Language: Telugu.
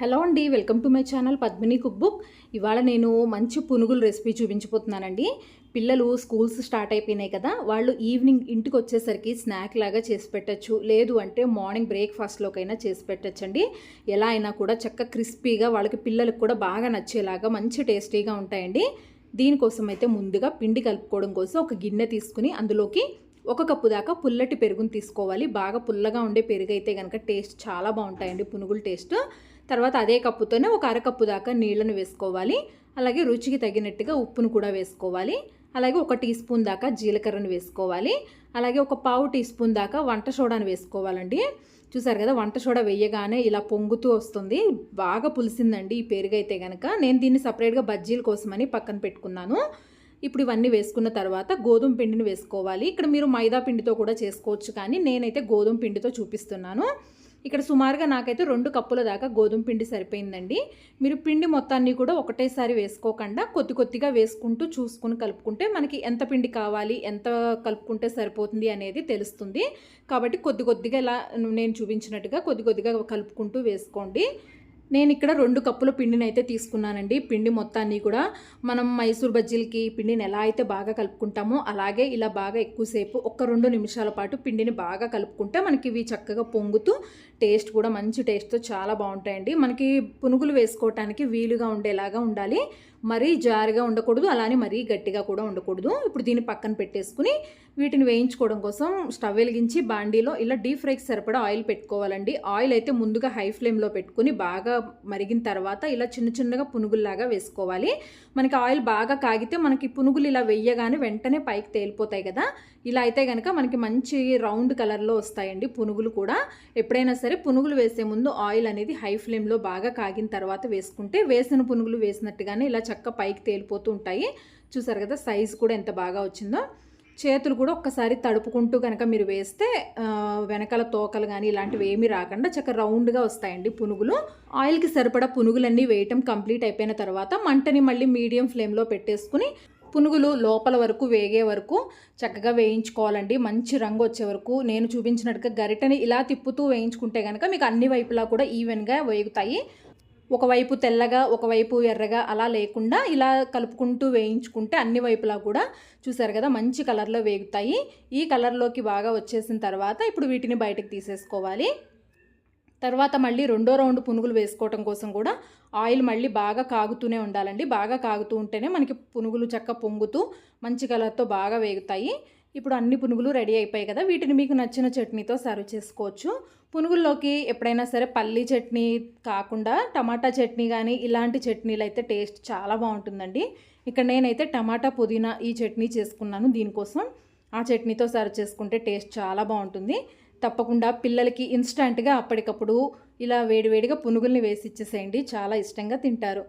హలో అండి welcome to my channel Padmini cook book. ఇవాళ నేను మంచి పునుగులు రెసిపీ చూపించబోతున్నానండి. పిల్లలు స్కూల్స్ స్టార్ట్ అయిపోయినాయి కదా వాళ్ళు ఈవినింగ్ ఇంటికి వచ్చేసరికి స్నాక్ లాగా చేసి పెట్టచ్చు లేదు అంటే మార్నింగ్ బ్రేక్ఫాస్ట్లోకైనా చేసి పెట్టచ్చండి. ఎలా అయినా కూడా చక్క క్రిస్పీగా వాళ్ళకి పిల్లలకు కూడా బాగా నచ్చేలాగా మంచి టేస్టీగా ఉంటాయండి. దీనికోసం అయితే ముందుగా పిండి కలుపుకోవడం కోసం ఒక గిన్నె తీసుకుని అందులోకి ఒక కప్పు దాకా పుల్లటి పెరుగుని తీసుకోవాలి. బాగా పుల్లగా ఉండే పెరుగు అయితే కనుక టేస్ట్ చాలా బాగుంటాయండి పునుగుల టేస్ట్. తర్వాత అదే కప్పుతోనే ఒక అరకప్పు దాకా నీళ్ళను వేసుకోవాలి. అలాగే రుచికి తగినట్టుగా ఉప్పును కూడా వేసుకోవాలి. అలాగే ఒక టీ స్పూన్ దాకా జీలకర్రను వేసుకోవాలి. అలాగే ఒక పావు టీ స్పూన్ దాకా వంట సోడాను వేసుకోవాలండి. చూసారు కదా వంట సోడా వేయగానే ఇలా పొంగుతూ వస్తుంది. బాగా పులిసిందండి ఈ పెరుగైతే అయితే కనుక నేను దీన్ని సపరేట్గా బజ్జీల కోసమని పక్కన పెట్టుకున్నాను. ఇప్పుడు ఇవన్నీ వేసుకున్న తర్వాత గోధుమ పిండిని వేసుకోవాలి. ఇక్కడ మీరు మైదా పిండితో కూడా చేసుకోవచ్చు కానీ నేనైతే గోధుమ పిండితో చూపిస్తున్నాను. ఇక్కడ సుమారుగా నాకైతే రెండు కప్పుల దాకా గోధుమ పిండి సరిపోయిందండి. మీరు పిండి మొత్తాన్ని కూడా ఒకటేసారి వేసుకోకుండా కొద్ది కొద్దిగా వేసుకుంటూ చూసుకుని కలుపుకుంటే మనకి ఎంత పిండి కావాలి ఎంత కలుపుకుంటే సరిపోతుంది అనేది తెలుస్తుంది. కాబట్టి కొద్ది కొద్దిగా ఇలా నేను చూపించినట్టుగా కొద్ది కొద్దిగా కలుపుకుంటూ వేసుకోండి. నేను ఇక్కడ రెండు కప్పుల పిండిని అయితే తీసుకున్నానండి. పిండి మొత్తాన్ని కూడా మనం మైసూర్ బజ్జీలకి పిండిని ఎలా అయితే బాగా కలుపుకుంటామో అలాగే ఇలా బాగా ఎక్కువసేపు ఒక్క రెండు నిమిషాల పాటు పిండిని బాగా కలుపుకుంటే మనకి ఇవి చక్కగా పొంగుతూ టేస్ట్ కూడా మంచి టేస్ట్తో చాలా బాగుంటాయండి. మనకి పునుగులు వేసుకోవటానికి వీలుగా ఉండేలాగా ఉండాలి. మరీ జారుగా ఉండకూడదు అలానే మరీ గట్టిగా కూడా ఉండకూడదు. ఇప్పుడు దీన్ని పక్కన పెట్టేసుకుని వీటిని వేయించుకోవడం కోసం స్టవ్ వెలిగించి బాండీలో ఇలా డీప్ ఫ్రైకి సరిపడా ఆయిల్ పెట్టుకోవాలండి. ఆయిల్ అయితే ముందుగా హై ఫ్లేమ్లో పెట్టుకుని బాగా మరిగిన తర్వాత ఇలా చిన్న చిన్నగా పునుగుల్లాగా వేసుకోవాలి. మనకి ఆయిల్ బాగా కాగితే మనకి పునుగులు ఇలా వెయ్యగానే వెంటనే పైకి తేలిపోతాయి కదా. ఇలా అయితే కనుక మనకి మంచి రౌండ్ కలర్లో వస్తాయండి పునుగులు కూడా. ఎప్పుడైనా సరే పునుగులు వేసే ముందు ఆయిల్ అనేది హై ఫ్లేమ్లో బాగా కాగిన తర్వాత వేసుకుంటే వేసిన పునుగులు వేసినట్టుగానే ఇలా చక్క పైకి తేలిపోతూ ఉంటాయి. చూసారు కదా సైజు కూడా ఎంత బాగా వచ్చిందో. చేతులు కూడా ఒక్కసారి తడుపుకుంటూ కనుక మీరు వేస్తే వెనకాల తోకలు కానీ ఇలాంటివి ఏమీ రాకుండా చక్కగా రౌండ్గా వస్తాయండి పునుగులు. ఆయిల్కి సరిపడా పునుగులన్నీ వేయటం కంప్లీట్ అయిపోయిన తర్వాత మంటని మళ్ళీ మీడియం ఫ్లేమ్లో పెట్టేసుకుని పునుగులు లోపల వరకు వేగే వరకు చక్కగా వేయించుకోవాలండి. మంచి రంగు వచ్చే వరకు. నేను చూపించినట్టుగా గరిటని ఇలా తిప్పుతూ వేయించుకుంటే కనుక మీకు అన్ని వైపులా కూడా ఈవెన్గా వేగుతాయి. ఒకవైపు తెల్లగా ఒకవైపు ఎర్రగా అలా లేకుండా ఇలా కలుపుకుంటూ వేయించుకుంటే అన్ని వైపులా కూడా చూసారు కదా మంచి కలర్లో వేగుతాయి. ఈ కలర్లోకి బాగా వచ్చేసిన తర్వాత ఇప్పుడు వీటిని బయటకు తీసేసుకోవాలి. తర్వాత మళ్ళీ రెండో రౌండ్ పునుగులు వేసుకోవటం కోసం కూడా ఆయిల్ మళ్ళీ బాగా కాగుతూనే ఉండాలండి. బాగా కాగుతూ ఉంటేనే మనకి పునుగులు చక్క పొంగుతూ మంచి కలర్తో బాగా వేగుతాయి. ఇప్పుడు అన్ని పునుగులు రెడీ అయిపోయాయి కదా. వీటిని మీకు నచ్చిన చట్నీతో సర్వ్ చేసుకోవచ్చు. పునుగుల్లోకి ఎప్పుడైనా సరే పల్లీ చట్నీ కాకుండా టమాటా చట్నీ కానీ ఇలాంటి చట్నీలు అయితే టేస్ట్ చాలా బాగుంటుందండి. ఇక్కడ నేనైతే టమాటా పుదీనా ఈ చట్నీ చేసుకున్నాను దీనికోసం. ఆ చట్నీతో సర్వ్ చేసుకుంటే టేస్ట్ చాలా బాగుంటుంది. తప్పకుండా పిల్లలకి ఇన్స్టంట్గా అప్పటికప్పుడు ఇలా వేడివేడిగా పునుగుల్ని వేసి ఇచ్చేసేయండి. చాలా ఇష్టంగా తింటారు.